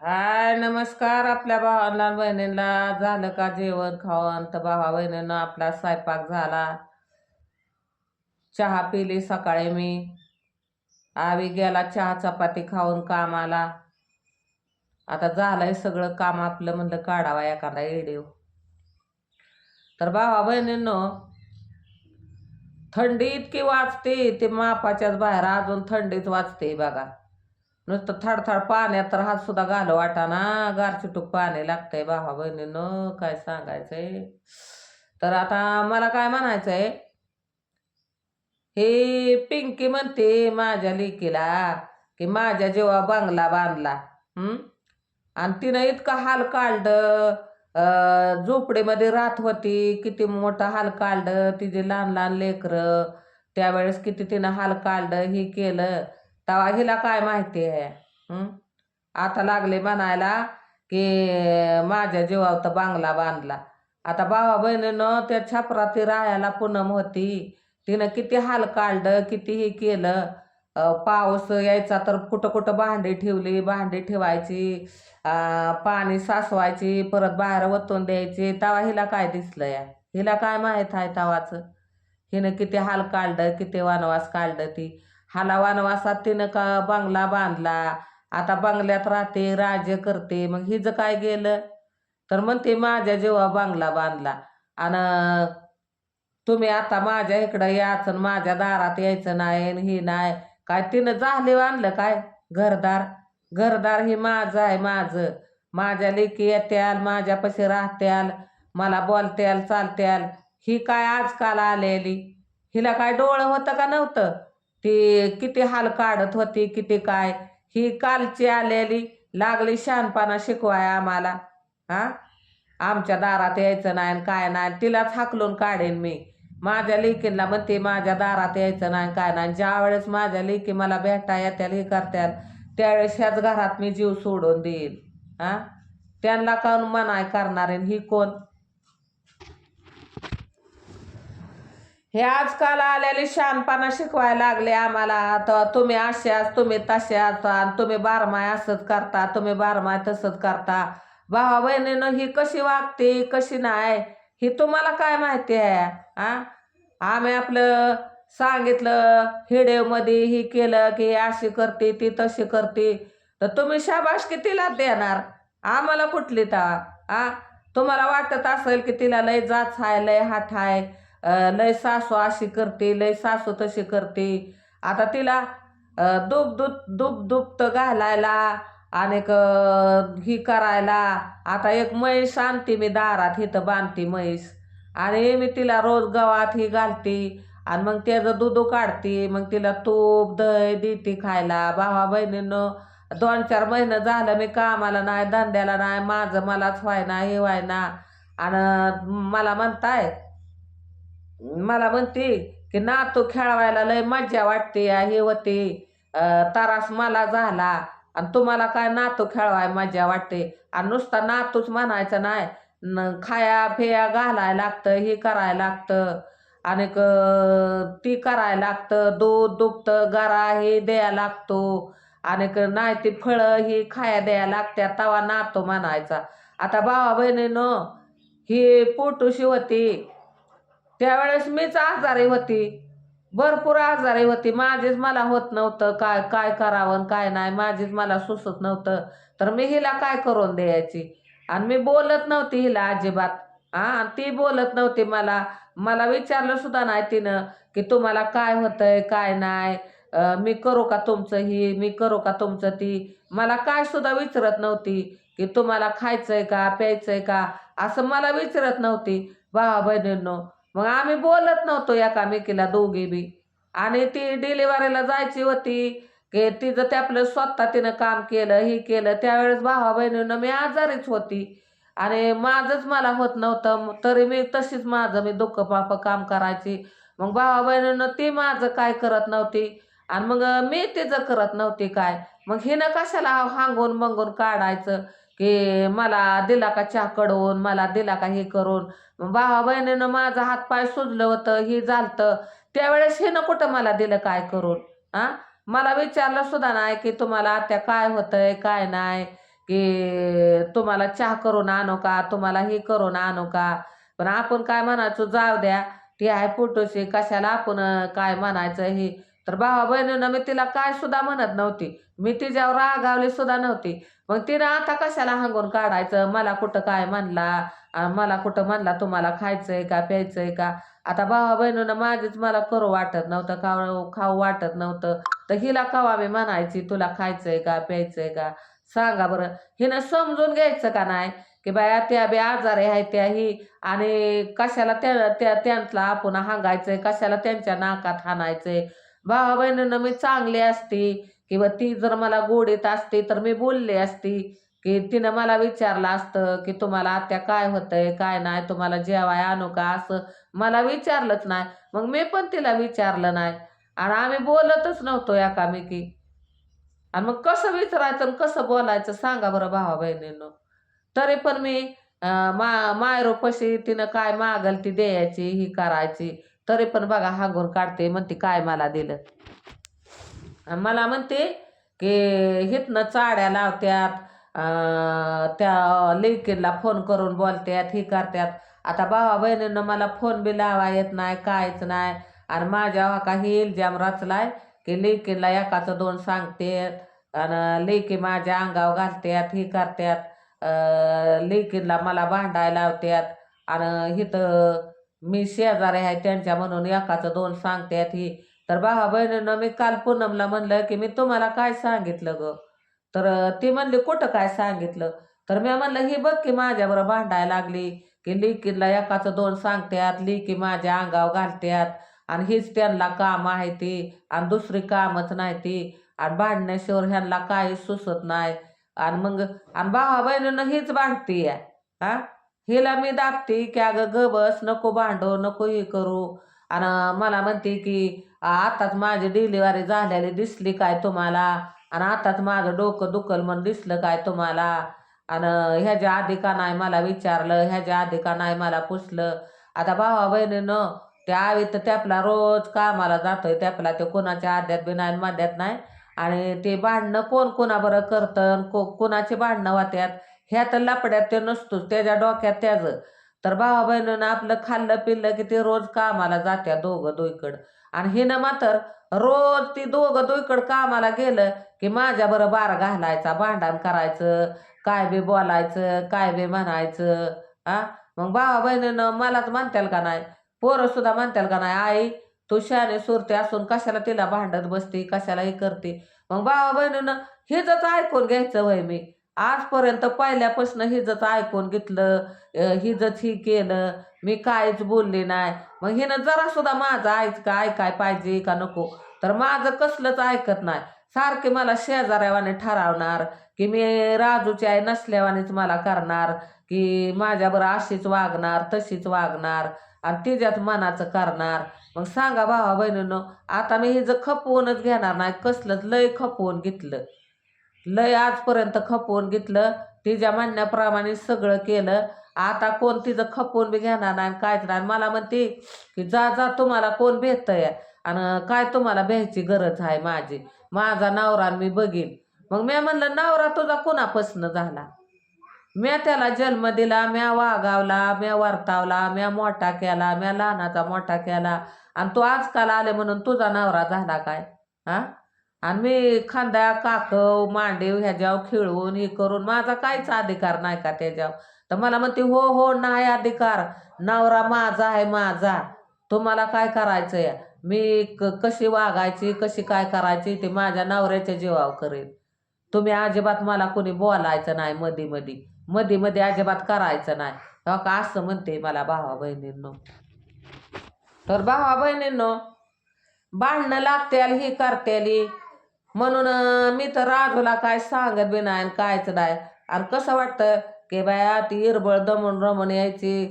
हाय नमस्कार आपल्या भावांना बहिणींना झालं का जेवण खावण? तर भावा बहिणीनं आपला स्वयंपाक झाला. चहा पिली सकाळी मी. आवी गेला चहा चपाती खाऊन कामाला. आता झालंय सगळं काम आपलं म्हणलं काढावा एखादा येडीव तर भावा बहिणींनो थंडी इतकी वाजते ते मापाच्याच बाहेर अजून थंडीत वाजते बघा. नुसतं थडथड पाण्यात तर हात सुद्धा घाल वाटाना गारचिटूक पाणी लागतंय भावा बहिणीनं काय सांगायचंय? तर आता मला काय म्हणायचंय? हे पिंकी म्हणते माझ्या लेकीला की माझ्या जेव्हा बंगला बांधला आणि तिनं इतकं हाल काढलं झोपडीमध्ये राहत होती किती मोठं हाल काढलं तिचे लहान लहान लेकरं त्यावेळेस किती तिनं हाल काढलं हे केलं. तवा हिला काय माहिती आहे? आता लागले म्हणायला की माझ्या जीवावर तर बांगला बांधला. आता भावा बहिणीनं त्या छपराती राहायला पूनम होती. तिनं किती हाल काढलं किती हे केलं. पाऊस यायचा तर कुठं कुठं भांडी ठेवली भांडी ठेवायची पाणी सासवायची परत बाहेर वतून द्यायची. तवा हिला काय दिसलं या हिला काय माहीत आहे तवाचं? हिनं किती हाल काढलं किती वनवास काढलं ती? हाला वनवासात तिनं का बंगला बांधला? आता बंगल्यात राहते राज्य करते. मग हिचं काय गेलं? तर म्हणते माझ्या जेव्हा बंगला बांधला आणि तुम्ही आता माझ्या इकडं यायचं आणि माझ्या दारात यायचं नाही हे नाही काय तिनं झाले आणलं काय? घरदार? घरदार हे माझं आहे माझं. माझ्या लेकी येत्याल माझ्यापाशी राहत्याल मला बोलत्याल चालत्याल. ही काय आजकाल आलेली? हिला काय डोळं होतं का नव्हतं? ती किती हाल काढत होती किती काय? ही कालची आलेली लागली शहाणपणा शिकवाय आम्हाला. हा? आमच्या दारात यायचं नाही आणि काय नाही. तिलाच हाकलून काढेन मी. माझ्या लेकीला म्हणते माझ्या दारात यायचं नाही काय नाही. ज्या वेळेस माझ्या लेकी मला भेटा येत्याल हे करत्याल त्यावेळेस ह्याच घरात मी जीव सोडून देईन. हा? त्यांना काऊन मनाय करणार ही कोण? हे आजकाल आलेले शहाणपणा शिकवायला लागले आम्हाला. तर तुम्ही अशाच तुम्ही तशाच आणि तुम्ही बारमाय असंच करता तुम्ही बारमाय तसंच करता. भावा बहिणीनं ही कशी वागते कशी नाही ही तुम्हाला काय माहिती आहे? आ? आम्ही आपलं सांगितलं हिडेवमध्ये ही केलं की अशी करते ती तशी करते. तर तुम्ही शाबासकी तिला देणार? आम्हाला कुठली ता आ? तुम्हाला वाटत असेल की तिला लय जाच आहे लय हात आहे लय सासू अशी करते लय सासू तशी करते. आता तिला अं, दुब दुब दुप्त घालायला आणि ही करायला. आता एक म्हैस आणते मी दारात हिथं बांधते म्हैस. आणि मी तिला रोज गवात ही घालते आणि मग त्याचं दूध काढते. मग तिला तूप दही देते खायला. भावा बहिणीनं दोन चार महिने झालं मी कामाला नाही धंद्याला नाही माझं मलाच व्हायना हे व्हायना. आणि मला म्हणताय मला म्हणते की नातू खेळवायला लय मज्जा वाटते हे होते. तरास मला झाला आणि तुम्हाला काय नातू खेळवाय मज्जा वाटते. आणि नुसता नातूच म्हणायचं नाही न खाया फेया घालायला लागतं हे करायला लागतं. आणि ती करायला लागतं दूध दुभतं गरा हे द्यायला लागतो. आणि नाही ती फळं ही खाया द्यायला लागत्या तवा नातो म्हणायचा. आता भावा बहिणीनं ही पोटूशी होती त्यावेळेस मीच आजारी होती. भरपूर आजारी होती. माझीच मला होत नव्हतं. काय काय करावं काय नाही. माझीच मला सुचत नव्हतं. तर मी हिला काय करून द्यायची? आणि मी बोलत नव्हती हिला अजिबात. हा आणि ती बोलत नव्हती मला. मला विचारलं सुद्धा नाही तिनं की तुम्हाला काय होतंय काय नाही? मी करू का तुमचं ही? मी करू का तुमचं ती? मला काय सुद्धा विचारत नव्हती की तुम्हाला खायचंय का प्यायचंय का? असं मला विचारत नव्हती. भावा बहिणींनो मग आम्ही बोलत नव्हतो एकामेकीला दोघी बी. आणि ती डिलिव्हरीला जायची होती की तिचं ते आपलं स्वतः तिनं काम केलं हे केलं. त्यावेळेस भावा बहिणीनं मी आजारीच होती. आणि माझंच मला होत नव्हतं तरी मी तशीच माझं मी दुःख पाप काम करायची. मग भावा बहिणीनं ती माझं काय करत नव्हती. आणि मग मी तिचं करत नव्हती काय. मग हिनं कशाला हांगून मंगून काढायचं? की मला दिला का चहा कडवून मला दिला का हे करून. भावा बहिणीनं माझं हातपाय सुजलं होतं हे झालतं. त्यावेळेस हिनं कुठं मला दिलं काय करून? हा मला विचारलं सुद्धा नाही की तुम्हाला आत्या काय होतंय काय नाही. की तुम्हाला चहा करून आणू का? तुम्हाला हे करून आणू का? पण आपण काय म्हणायचो जाऊ द्या. ती आहे फोटोशी कशाला आपण काय म्हणायचं हे? तर भावा बहिणीनं मी तिला काय सुद्धा म्हणत नव्हती. मी तिच्यावर रागावली सुद्धा नव्हती. मग तिनं आता कशाला हांगून काढायचं? मला कुठं काय म्हणला? मला कुठं म्हणला? तुम्हाला खायचंय का प्यायचंय का? आता भावा बहिणीनं माझीच मला करू वाटत नव्हतं खाऊ खाऊ वाटत नव्हतं. तर हिला कवा मी म्हणायची तुला खायचंय का प्यायचंय का? सांगा बरं. हिनं समजून घ्यायचं का नाही? की बाया त्या बी आजारी आहेत त्या ही आणि कशाला त्या त्या त्यांना आपण हांगायचंय? कशाला त्यांच्या नाकात हाणायचंय? भावा बहिणीनं मी चांगली असती किंवा ती जर मला गोडीत असती तर मी बोलली असती की तिनं मला विचारलं असतं की तुम्हाला आत्या काय होतंय काय नाही तुम्हाला जेवाय आणू का असं. मला विचारलंच नाही. मग मी पण तिला विचारलं नाही. आणि आम्ही बोलतच नव्हतो एकामेकी. आणि मग कसं विचारायचं आणि कसं बोलायचं सांगा बरं भावा बहिणींनो तरी पण मी मा मायरोपशी तिनं काय मागल ती द्यायची ही करायची. तरी पण बघा हागून काढते म्हणते काय मला दिलं? आणि मला म्हणते की हिथनं चाड्या लावत्यात त्या लेकीला फोन करून बोलत्यात ही करत्यात. आता भावा बहिणीनं मला फोन बी लावा येत नाही कायच नाही. आणि माझ्या वाका काही इल्जाम रचलाय की लेकीला एकाचं दोन सांगते आणि लेकी माझ्या अंगावर घालत्यात ही करत्यात. अं, लेकीला मला भांडायला लावत्यात. आणि इथं मी शेजारी आहे त्यांच्या म्हणून एकाचं दोन सांगत्यात ही तर भावा बहिणीनं मी काल पूनमला म्हणलं की मी तुम्हाला काय सांगितलं ग? तर ती म्हणली कुठं काय सांगितलं? तर मी म्हणलं ही बघ की माझ्याबरोबर भांडायला लागली की लिकीला एकाचं दोन सांगतात लिकी माझ्या अंगावर घालतात आणि हीच त्यांना काम आहे ती आणि दुसरी कामच नाही ती आणि भांडण्याशिवाय ह्यांना काही सुचत नाही. आणि मग आणि भावा बहिणीनं हीच भांडती आहे हा? हिला मी दाबते की अगं ग बस नको भांडो नको हे करू. आणि मला म्हणते की आताच माझी डिलिव्हरी झालेली दिसली काय तुम्हाला? आणि आताच माझं डोकं दुखल म्हणून दिसलं काय तुम्हाला? आणि ह्याच्या आधी का नाही मला विचारलं ह्याच्या आधी का नाही मला पुसलं? आता भावा बहिणीनं त्या आवी तर त्यापला रोज कामाला जातोय त्यापला ते कोणाच्या आद्यात बी नाही मध्यात नाही. आणि ते भांडणं कोण कोणाबरोबर करतं को कोणाची भांडणं वात्यात ह्या तर लापड्यात ते नसतोच त्याच्या डोक्यात त्याचं. तर भावा बहिणीनं आपलं खाल्लं पिल्लं की ते रोज कामाला जात्या दोघं दोईकडं. आणि हिनं मात्र रोज ती दोघं दोईकडं कामाला गेलं की माझ्या बरं बार घालायचा भांडण करायचं काय बी बोलायचं काय बी म्हणायचं आ? मग भावा बहिणीनं मलाच म्हणताल का नाही? पोरं सुद्धा म्हणताल का नाही आई तू शाने सुरते असून कशाला तिला भांडत बसते कशाला हे करते? मग भावा बहिणीनं हेच ऐकून घ्यायचं वय मी आजपर्यंत पहिल्यापासून हिजंच ऐकून घेतलं अं, हिजच ही केलं मी काहीच बोलले नाही. मग हिनं जरा सुद्धा माझं ऐक का ऐकाय पाहिजे का नको? तर माझं कसलंच ऐकत नाही. सारखे मला शेजाऱ्यावाने ठरवणार की मी राजूची आई नसल्यावानेच मला करणार की माझ्याबरोबर अशीच वागणार तशीच वागणार आणि तिच्याच मनाचं करणार. मग सांगा भावा बहिणीनं आता मी हिचं खपवूनच घेणार नाही कसलंच लय खपवून घेतलं. लय आजपर्यंत खपवून घेतलं तिच्या म्हणण्याप्रमाणे सगळं केलं. आता कोण तिचं खपवून बी घेणार नाही कायच नाही. मला म्हणते की जा जा तुम्हाला कोण भेटतंय आणि काय तुम्हाला भ्यायची गरज आहे माझी? माझा नवरा मी बघीन. मग मी म्हणलं नवरा तुझा कोणापासनं झाला? म्या त्याला जन्म दिला म्या वागावला म्या वर्तावला म्या मोठा केला म्या लहानाचा मोठा केला. आणि तू आजकाल आले म्हणून तुझा नवरा झाला काय? हा आणि मी खांदा काकव मांडीव ह्याच्यावर खिळवून हे करून माझा काहीच अधिकार नाही का त्याच्यावर? तर मला म्हणते हो हो नाही अधिकार. नवरा माझा आहे माझा. तुम्हाला काय करायचं आहे मी क कशी वागायची कशी काय करायची ते माझ्या नवऱ्याच्या जीवावर करेन. तुम्ही अजिबात मला कोणी बोलायचं नाही मधी मधी. मधी मध्ये अजिबात करायचं नाही. तेव्हा का असं म्हणते मला भावा बहिणींनो? तर भावा बहिणींनो भांडणं लागत्याल ही करत्याली. म्हणून मी तर राजूला काय सांगत बी नाही आणि कायच नाही. आणि कसं वाटतं की बाया ती इरबळ दमून रमून यायची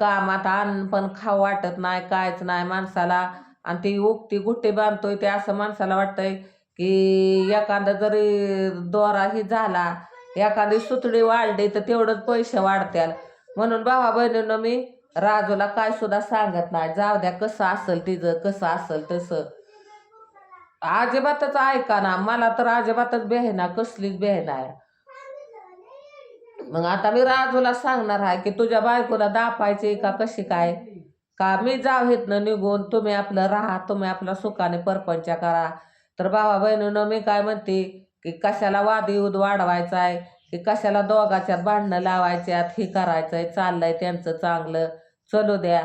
कामात अन्न पण खाऊ वाटत नाही कायच नाही माणसाला. आणि ती उगती गुट्टी बांधतोय ते असं माणसाला वाटतंय की एखादा जरी दोरा ही झाला एखादी सुतडी वाढली तर तेवढंच पैसे वाढत्याल. म्हणून भावा बहिणीनं मी राजूला काय सुद्धा सांगत नाही. जाऊ द्या कसं असेल तिचं कसं असेल तसं. अजिबातच ऐका ना मला तर अजिबातच बेहना कसलीच बेहना आहे. मग आता मी राजूला सांगणार आहे की तुझ्या बायकोला दापायची का कशी काय? का मी जाव इथनं निघून तुम्ही आपलं राहा तुम्ही आपला सुखाने परपंच करा. तर भावा बहिणीनं मी काय म्हणते की कशाला वादयुद वाढवायचा आहे की कशाला दोघाच्यात भांडणं लावायच्यात हे करायचंय चाललंय त्यांचं चांगलं. चलू द्या.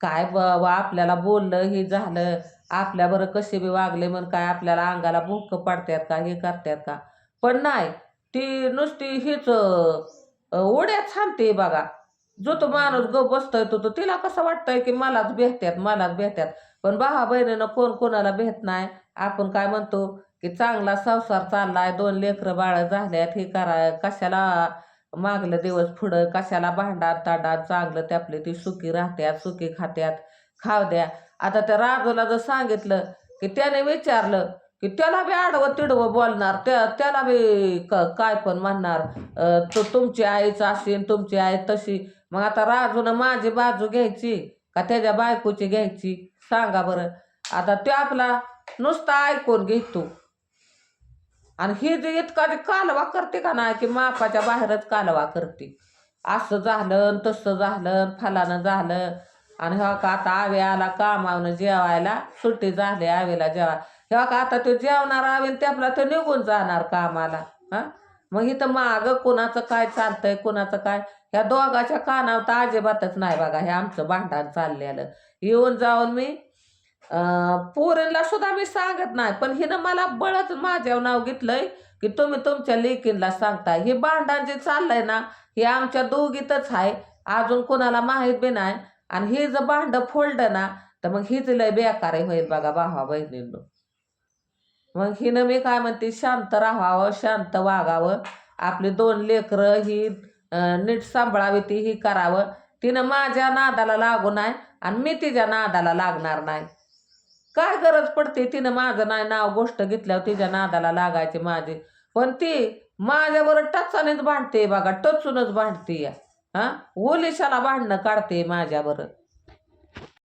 काय बाबा आपल्याला बोललं हे झालं. आपल्याबरं कसे बी वागले म्हण काय आपल्याला अंगाला भुंक पडतात का हे करतात का? पण नाही ती नुसती हीच ओढ्यात उड्यात थांबते बघा. जो तो माणूस ग बसतोय तो तो तिला कसं वाटतंय की मलाच भेटतात मलाच भेटत्यात. पण भावा बहिणीनं कोण कोणाला भेट नाही. आपण काय म्हणतो की चांगला संसार चाललाय दोन लेकरं बाळ झाल्यात हे करा कशाला मागलं दिवस पुढं कशाला भांडार ताडात चांगलं त्यापले ती सुखी राहत्यात सुखी खात्यात खाव द्या. आता त्या राजूला जर सांगितलं की त्याने विचारलं की त्याला बी आडवं तिडवं बोलणार त्या त्याला बी क काय पण म्हणणार तो तुमची आईच असेल तुमची आई तशी. मग आता राजूनं माझी बाजू घ्यायची का त्याच्या बायकोची घ्यायची? सांगा बरं. आता तो आपला नुसता ऐकून घेतो आणि ही जे इतका जी कालवा करते का नाही की मापाच्या बाहेरच कालवा करते. असं झालं तसं झालं फलानं झालं. आणि हा का आता आवे आला कामावनं जेवायला. सुट्टी झाली आवेला जेवा तेव्हा का आता तो जेवणार आवेन ते आपला तो निघून जाणार कामाला. हा? मग इथं मागं कुणाचं काय चालतंय कुणाचं काय? ह्या दोघाच्या कानावर तर अजिबातच नाही बघा हे आमचं भांडण चाललेलं. येऊन जाऊन मी अं, सुद्धा मी सांगत नाही पण हिनं मला बळच माझ्यावर नाव घेतलंय की तुम्ही तुमच्या लेकींना सांगताय. हे भांडण जे चाललंय ना हे आमच्या दोघीतच आहे. अजून कोणाला माहीत बी नाही. आणि हे जर भांड फोडलं ना तर मग हीच लय बेकार होईल बघा भावा बहिणींनो. मग हिनं मी काय म्हणते शांत राहावं शांत वागावं. आपली दोन लेकरं ही नीट सांभाळावी ती ही करावं. तिनं माझ्या नादाला लागू नाही आणि मी तिच्या नादाला लागणार नाही. काय गरज पडते? तिनं माझं नाही नाव गोष्ट घेतल्यावर तिच्या नादाला लागायची माझी. पण ती माझ्यावर टचानेच भांडते बघा टचूनच भांडते या. हा? ओलिशाला भांडणं काढते माझ्यावर